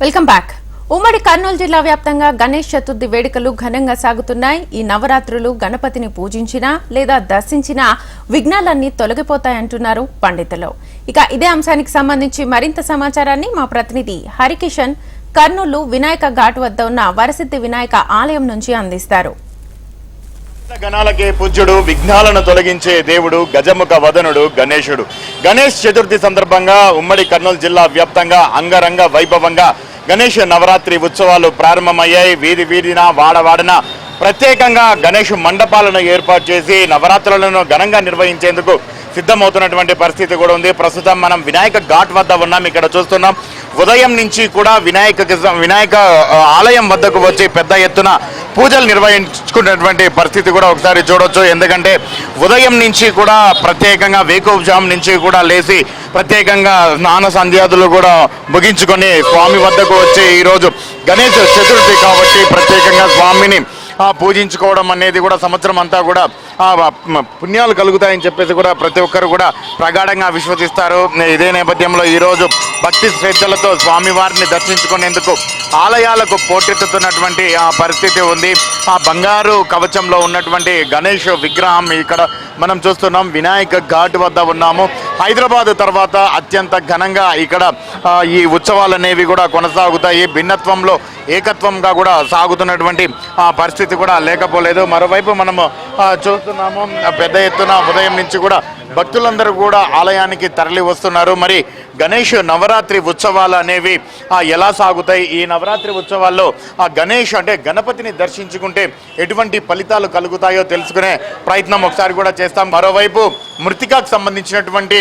Welcome back. ఉమ్మడి కర్నూలు జిల్లా వ్యాప్తంగా గణేష్ చతుర్థి వేడుకలు ఘనంగా సాగుతున్నాయి. ఈ నవరాత్రులు గణపతిని పూజించినా లేదా దర్శించినా విఘ్నాలన్నీ తొలగిపోతాయంటున్నారు పండితులు. ఇక ఇదే అంశానికి సంబంధించి మరింత సమాచారాన్ని మా ప్రతినిధి హరికిషన్ కర్నూలు వినాయక ఘాట్ వద్ద ఉన్న వరసిద్ధి వినాయక ఆలయం నుంచి అందిస్తారు. గణాలకే పూజ్యుడు విఘ్నాలను తొలగించే దేవుడు గజముఖ వదనుడు గణేశుడు గణేష్ చతుర్థి సందర్భంగా ఉమ్మడి కర్నూలు జిల్లా వ్యాప్తంగా అంగరంగ వైభవంగా గణేష్ నవరాత్రి ఉత్సవాలు ప్రారంభమయ్యాయి. వీధి వీధిన వాడవాడన ప్రత్యేకంగా గణేష్ మండపాలను ఏర్పాటు చేసి నవరాత్రులను ఘనంగా నిర్వహించేందుకు సిద్ధమవుతున్నటువంటి పరిస్థితి కూడా ఉంది. ప్రస్తుతం మనం వినాయక ఘాట్ వద్ద ఉన్నాం. ఇక్కడ చూస్తున్నాం. ఉదయం నుంచి కూడా వినాయక వినాయక ఆలయం వద్దకు వచ్చి పెద్ద ఎత్తున పూజలు నిర్వహించుకున్నటువంటి పరిస్థితి కూడా ఒకసారి చూడొచ్చు. ఎందుకంటే ఉదయం నుంచి కూడా ప్రత్యేకంగా వేకోజాం నుంచి కూడా లేచి ప్రత్యేకంగా స్నాన సంధ్యాదులు కూడా ముగించుకొని స్వామి వద్దకు వచ్చి ఈరోజు గణేష్ చతుర్థి కాబట్టి ప్రత్యేకంగా స్వామిని పూజించుకోవడం అనేది కూడా సంవత్సరం అంతా కూడా పుణ్యాలు కలుగుతాయని చెప్పేసి కూడా ప్రతి ఒక్కరు కూడా ప్రగాఢంగా విశ్వసిస్తారు. ఇదే నేపథ్యంలో ఈరోజు భక్తి శ్రద్ధలతో స్వామివారిని దర్శించుకునేందుకు ఆలయాలకు పోటెత్తుతున్నటువంటి ఆ పరిస్థితి ఉంది. ఆ బంగారు కవచంలో ఉన్నటువంటి గణేష్ విగ్రహం ఇక్కడ మనం చూస్తున్నాం. వినాయక ఘాట్ వద్ద ఉన్నాము. హైదరాబాద్ తర్వాత అత్యంత ఘనంగా ఇక్కడ ఈ ఉత్సవాలు అనేవి కూడా కొనసాగుతాయి. భిన్నత్వంలో ఏకత్వంగా కూడా సాగుతున్నటువంటి ఆ, పరిస్థితి కూడా లేకపోలేదు. మరోవైపు మనము చూ చేస్తున్నాము పెద్ద ఎత్తున ఉదయం నుంచి కూడా భక్తులందరూ కూడా ఆలయానికి తరలి వస్తున్నారు మరి గణేష్ నవరాత్రి ఉత్సవాలు అనేవి ఎలా సాగుతాయి? ఈ నవరాత్రి ఉత్సవాల్లో ఆ గణేష్ అంటే గణపతిని దర్శించుకుంటే ఎటువంటి ఫలితాలు కలుగుతాయో తెలుసుకునే ప్రయత్నం ఒకసారి కూడా చేస్తాం. మరోవైపు మృతికాకు సంబంధించినటువంటి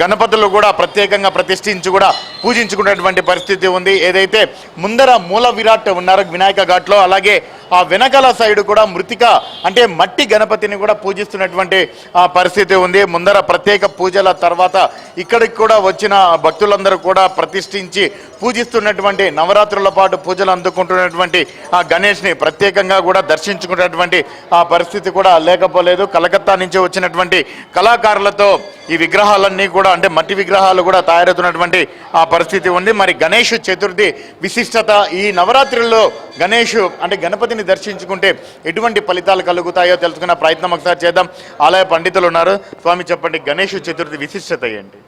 గణపతులు కూడా ప్రత్యేకంగా ప్రతిష్ఠించి కూడా పూజించుకునేటువంటి పరిస్థితి ఉంది. ఏదైతే ముందర మూల విరాట్ ఉన్నారు వినాయక ఘాట్లో అలాగే ఆ వెనకాల సైడ్ కూడా మృతిక అంటే మట్టి గణపతిని కూడా పూజిస్తున్నటువంటి ఆ, పరిస్థితి ఉంది. ముందర ప్రత్యేక పూజల తర్వాత ఇక్కడికి కూడా వచ్చిన భక్తులందరూ కూడా ప్రతిష్ఠించి పూజిస్తున్నటువంటి నవరాత్రుల పాటు పూజలు అందుకుంటున్నటువంటి ఆ గణేష్ని ప్రత్యేకంగా కూడా దర్శించుకున్నటువంటి ఆ పరిస్థితి కూడా లేకపోలేదు. కలకత్తా నుంచి వచ్చినటువంటి కళాకారులతో ఈ విగ్రహాలన్నీ కూడా అంటే మట్టి విగ్రహాలు కూడా తయారవుతున్నటువంటి ఆ పరిస్థితి ఉంది. మరి గణేష్ చతుర్థి విశిష్టత ఈ నవరాత్రుల్లో గణేష్ అంటే గణపతిని దర్శించుకుంటే ఎటువంటి ఫలితాలు కలుగుతాయో తెలుసుకున్న ప్రయత్నం ఒకసారి చేద్దాం. ఆలయ పండితులు ఉన్నారు. స్వామి చెప్పండి గణేష్ చతుర్థి విశిష్టత ఏంటి?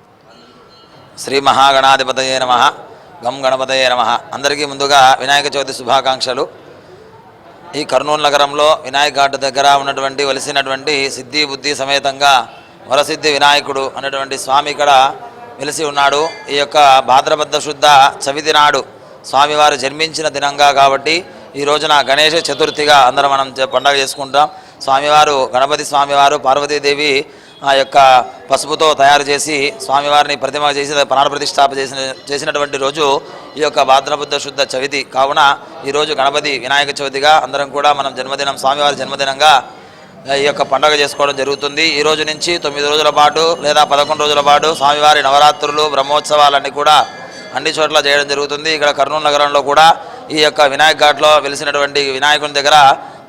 శ్రీ మహాగణాధిపతయే నమ. గం గణపతయే నమ. అందరికీ ముందుగా వినాయక చవితి శుభాకాంక్షలు. ఈ కర్నూలు నగరంలో వినాయక ఘాట్ దగ్గర ఉన్నటువంటి వెలిసినటువంటి సిద్ధి బుద్ధి సమేతంగా వరసిద్ధి వినాయకుడు అనేటువంటి స్వామి ఇక్కడ వెలిసి ఉన్నాడు. ఈ యొక్క భాద్రపద శుద్ధ చవితి నాడు స్వామివారు జన్మించిన దినంగా కాబట్టి ఈ రోజున గణేష చతుర్థిగా అందరం మనం చే- పండగ చేసుకుంటాం. స్వామివారు గణపతి స్వామివారు పార్వతీదేవి ఆ యొక్క పసుపుతో తయారు చేసి స్వామివారిని ప్రతిమ చేసి ప్రాణ ప్రతిష్టాప చేసిన చేసినటువంటి రోజు ఈ యొక్క భాద్రబుద్ధ శుద్ధ చవితి. కావున ఈరోజు గణపతి వినాయక చవితిగా అందరం కూడా మనం జన్మదినం స్వామివారి జన్మదినంగా ఈ యొక్క పండుగ చేసుకోవడం జరుగుతుంది. ఈ రోజు నుంచి తొమ్మిది రోజుల పాటు లేదా పదకొండు రోజుల పాటు స్వామివారి నవరాత్రులు బ్రహ్మోత్సవాలన్నీ కూడా అన్ని చోట్ల చేయడం జరుగుతుంది. ఇక్కడ కర్నూలు నగరంలో కూడా ఈ యొక్క వినాయక ఘాట్లో వెలిసినటువంటి వినాయకుని దగ్గర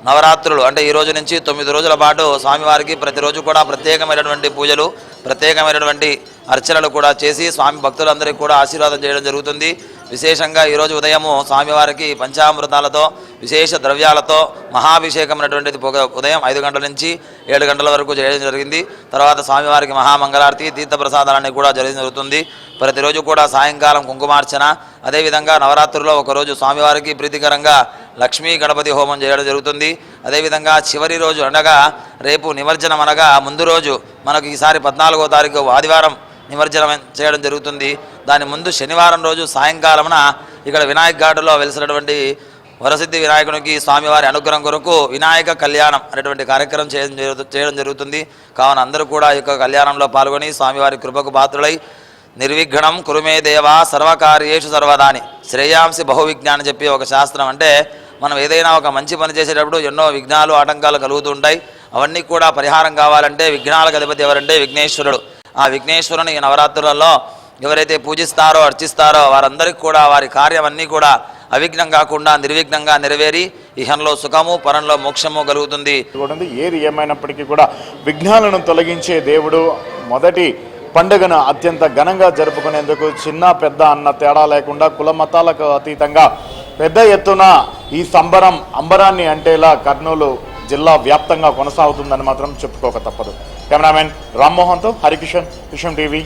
నవరాత్రులు అంటే ఈ రోజు నుంచి తొమ్మిది రోజుల పాటు స్వామివారికి ప్రతిరోజు కూడా ప్రత్యేకమైనటువంటి పూజలు ప్రత్యేకమైనటువంటి అర్చనలు కూడా చేసి స్వామి భక్తులందరికీ కూడా ఆశీర్వాదం చేయడం జరుగుతుంది. విశేషంగా ఈరోజు ఉదయము స్వామివారికి పంచామృతాలతో విశేష ద్రవ్యాలతో మహాభిషేకమైనటువంటిది ఉదయం ఐదు గంటల నుంచి ఏడు గంటల వరకు చేయడం జరిగింది. తర్వాత స్వామివారికి మహామంగళారతి తీర్థప్రసాదాలన్నీ కూడా జరగడం జరుగుతుంది. ప్రతిరోజు కూడా సాయంకాలం కుంకుమార్చన. అదేవిధంగా నవరాత్రుల్లో ఒకరోజు స్వామివారికి ప్రీతికరంగా లక్ష్మీ గణపతి హోమం చేయడం జరుగుతుంది. అదేవిధంగా చివరి రోజు అనగా రేపు నిమజ్జనం అనగా ముందు రోజు మనకు ఈసారి పద్నాలుగో తారీఖు ఆదివారం నిమజ్జనం చేయడం జరుగుతుంది. దాని ముందు శనివారం రోజు సాయంకాలమున ఇక్కడ వినాయక్ ఘాటులో వెలిసినటువంటి వరసిద్ధి వినాయకునికి స్వామివారి అనుగ్రహం కొరకు వినాయక కళ్యాణం అనేటువంటి కార్యక్రమం చేయడం జరుగు- చేయడం జరుగుతుంది. కావున అందరూ కూడా ఈ యొక్క కళ్యాణంలో పాల్గొని స్వామివారి కృపకు పాత్రులై నిర్విఘ్నం కురుమే దేవా సర్వకార్యేషు సర్వదాని. శ్రేయాంసి బహువిజ్ఞానం చెప్పి ఒక శాస్త్రం అంటే మనం ఏదైనా ఒక మంచి పని చేసేటప్పుడు ఎన్నో విఘ్నాలు ఆటంకాలు కలుగుతూ ఉంటాయి. అవన్నీ కూడా పరిహారం కావాలంటే విఘ్నాలకు అధిపతి ఎవరంటే విఘ్నేశ్వరుడు. ఆ విఘ్నేశ్వరుని ఈ నవరాత్రులలో ఎవరైతే పూజిస్తారో అర్చిస్తారో వారందరికీ కూడా వారి కార్యం అన్నీ కూడా అవిఘ్నం కాకుండా నిర్విఘ్నంగా నెరవేరి ఇహంలో సుఖము పరంలో మోక్షము కలుగుతుంది. ఏది ఏమైనప్పటికీ కూడా విఘ్నాలను తొలగించే దేవుడు మొదటి పండుగను అత్యంత ఘనంగా జరుపుకునేందుకు చిన్న పెద్ద అన్న తేడా లేకుండా కుల మతాలకు అతీతంగా పెద్ద ఎత్తున ఈ సంబరం అంబరాన్ని అంటేలా కర్నూలు జిల్లా వ్యాప్తంగా కొనసాగుతుందని మాత్రం చెప్పుకోక తప్పదు. ক্যামেরাম্যান রামমোহন্ত হরিকৃষ্ণ কৃষ্ণ টিভি।